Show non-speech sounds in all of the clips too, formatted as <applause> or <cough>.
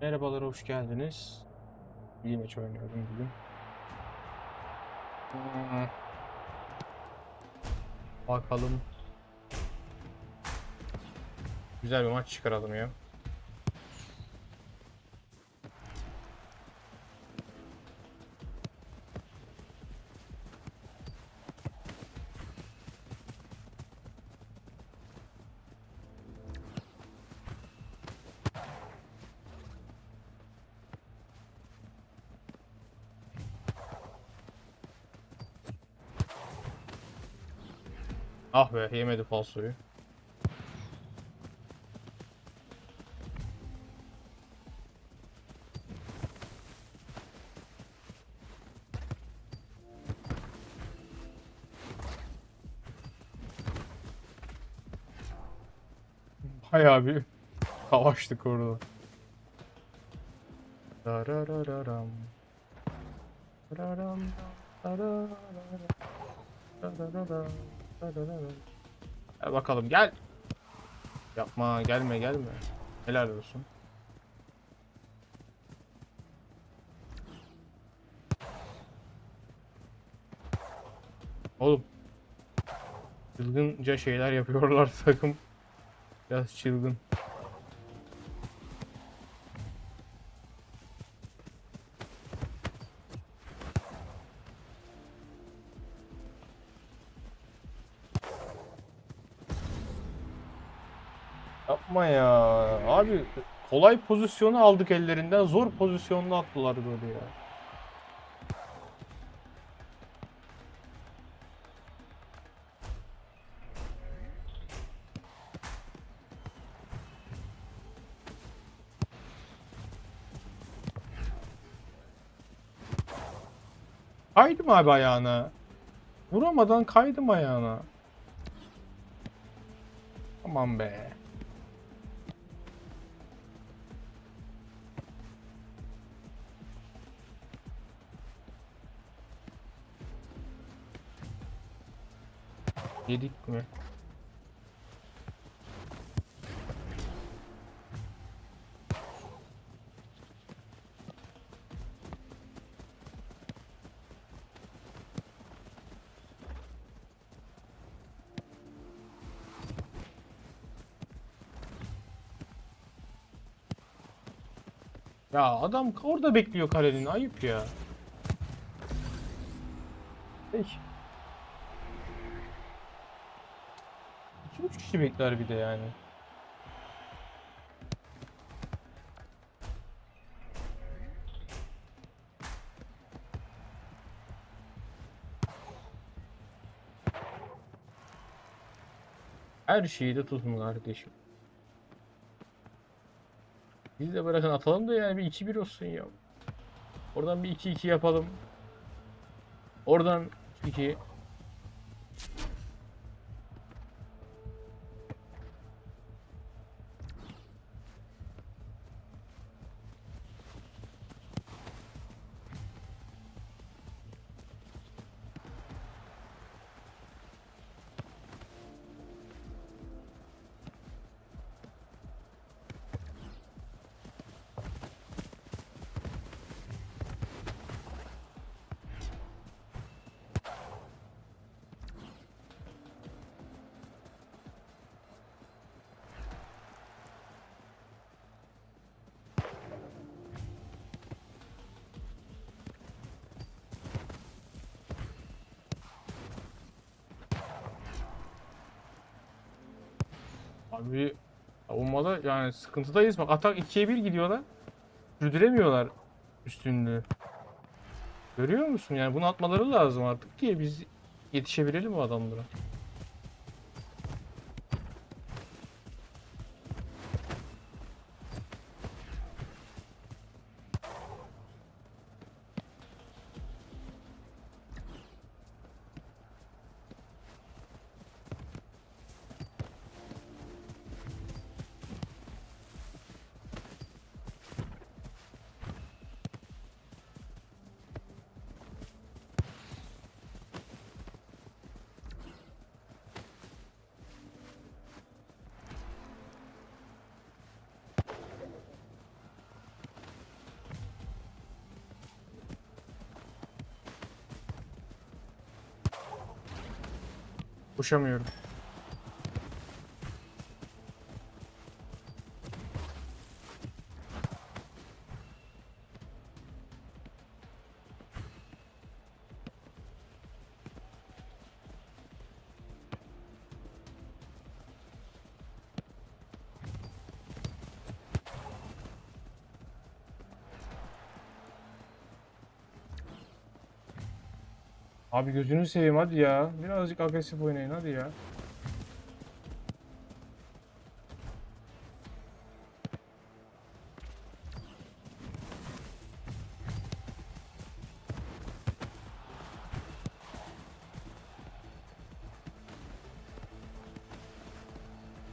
Merhabalar, hoş geldiniz. İyi maç oynuyorum bugün. Bakalım. Güzel bir maç çıkaralım ya. Ah be, yemedi falsoyu. Bayağı bir savaştık orada. Dararararam. Dararam, darararam. Darararam. Gel bakalım gel. Yapma gelme gelme. Helal olsun. Oğlum. Çılgınca şeyler yapıyorlar <laughs> takım. Biraz çılgın. Yapma ya. Abi kolay pozisyonu aldık ellerinden. Zor pozisyonda attılar böyle ya. Kaydım abi ayağına. Vuramadan kaydım ayağına. Aman be. Yedik mi? Ya adam orada bekliyor kalenin. Ayıp ya. Peki. 2-3 kişi bekler bir de yani. Her şeyi de tutun kardeşim. Biz de bırakın atalım da yani bir 2-1 olsun ya. Oradan bir 2-2 yapalım. Oradan 2 Abi savunmada yani sıkıntıdayız. Bak atak 2'ye 1 gidiyorlar. Sürdüremiyorlar üstünlüğü. Görüyor musun? Yani bunu atmaları lazım artık ki biz yetişebilelim o adamlara. Koşamıyorum. Abi gözünü seveyim hadi ya. Birazcık agresif oynayın hadi ya.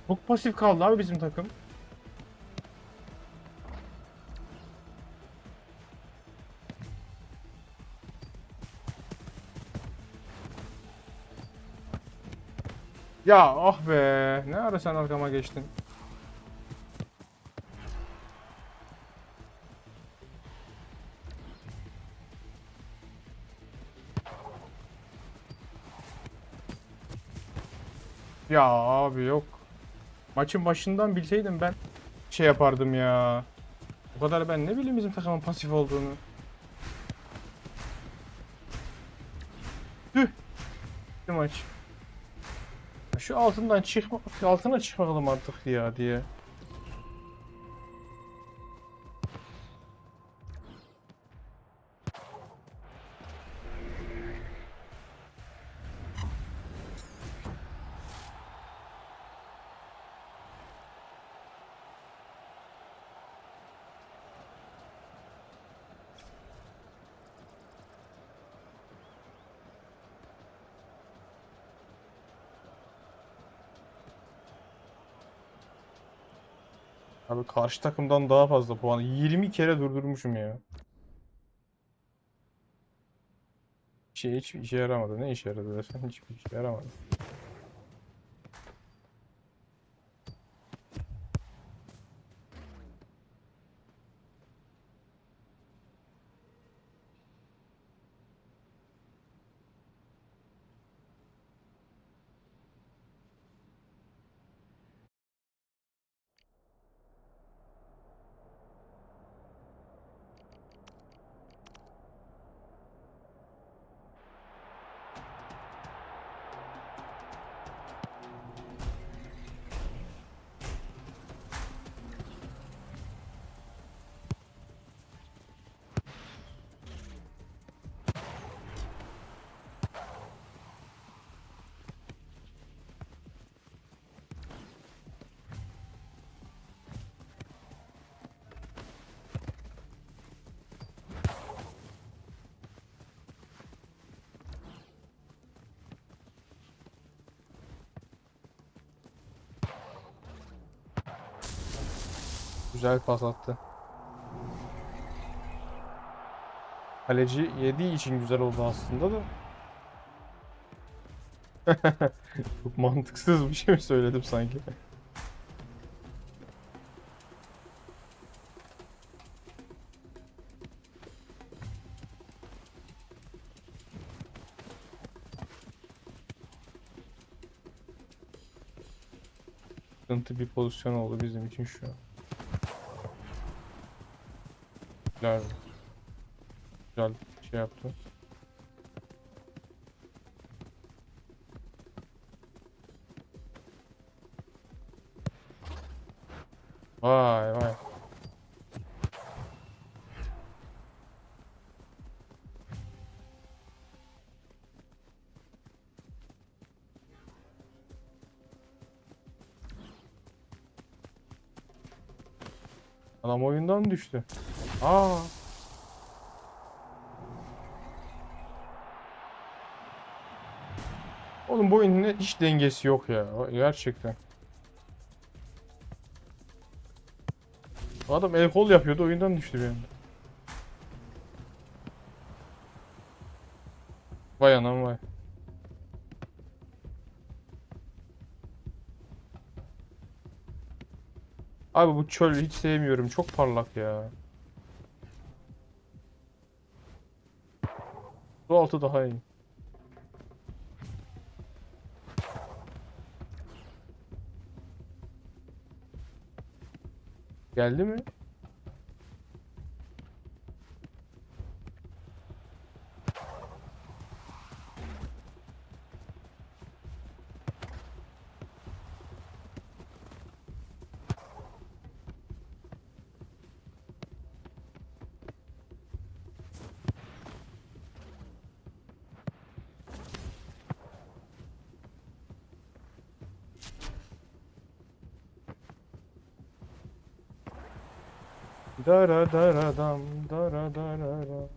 Çok pasif kaldı abi bizim takım. Ya ah be. Ne ara sen arkama geçtin? Ya abi yok. Maçın başından bilseydim ben şey yapardım ya. O kadar ben ne bileyim bizim takımın pasif olduğunu. Tüh. Bitti maç. Şu altından çıkma, altına çıkalım artık ya diye. Abi karşı takımdan daha fazla puan. 20 kere durdurmuşum ya. Şey hiç işe yaramadı. Ne işe yaradı desem hiçbir işe yaramadı. Güzel pas attı. Kaleci yediği için güzel oldu aslında da. <laughs> Çok mantıksız bir şey mi söyledim sanki? Sıkıntı bir pozisyon oldu bizim için şu an. Güzel. Güzel şey yaptı. Vay vay. Adam oyundan düştü. Aa. Oğlum bu oyunun hiç dengesi yok ya. Gerçekten. Adam el kol yapıyordu oyundan düştü bir anda. Vay anam vay. Abi bu çöl hiç sevmiyorum. Çok parlak ya. Su altı daha iyi. Geldi mi? Дара-дара-дам, дара-дара-дам.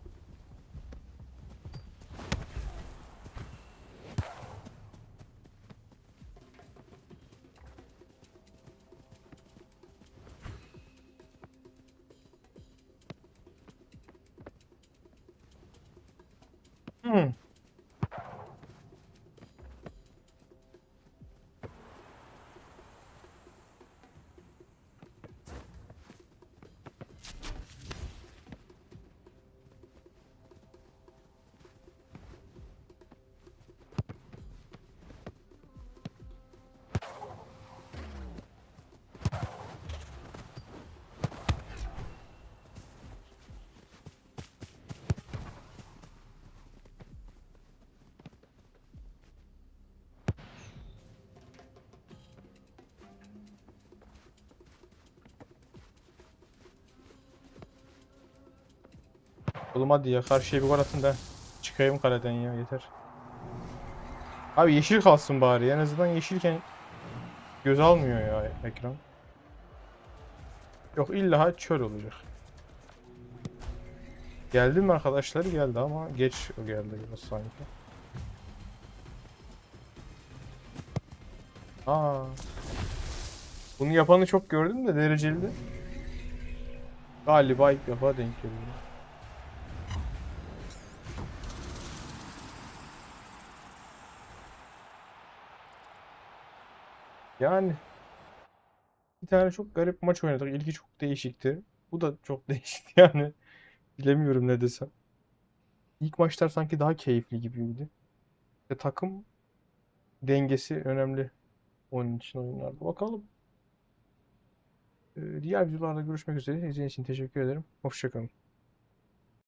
Oğlum hadi ya karşıya bir gol atın da çıkayım kaleden ya yeter. Abi yeşil kalsın bari en azından yeşilken göz almıyor ya ekran. Yok illa çöl olacak. Geldi mi arkadaşlar? Geldi ama geç geldi biraz sanki. Aa. Bunu yapanı çok gördüm de dereceli de. Galiba ilk defa denk geliyor. Yani bir tane çok garip maç oynadık. İlki çok değişikti. Bu da çok <laughs> değişikti yani. Bilemiyorum ne desem. İlk maçlar sanki daha keyifli gibiydi. Ve takım dengesi önemli onun için oyunlarda. Bakalım. Ee, Diğer videolarda görüşmek üzere. İzlediğiniz için teşekkür ederim. Hoşçakalın.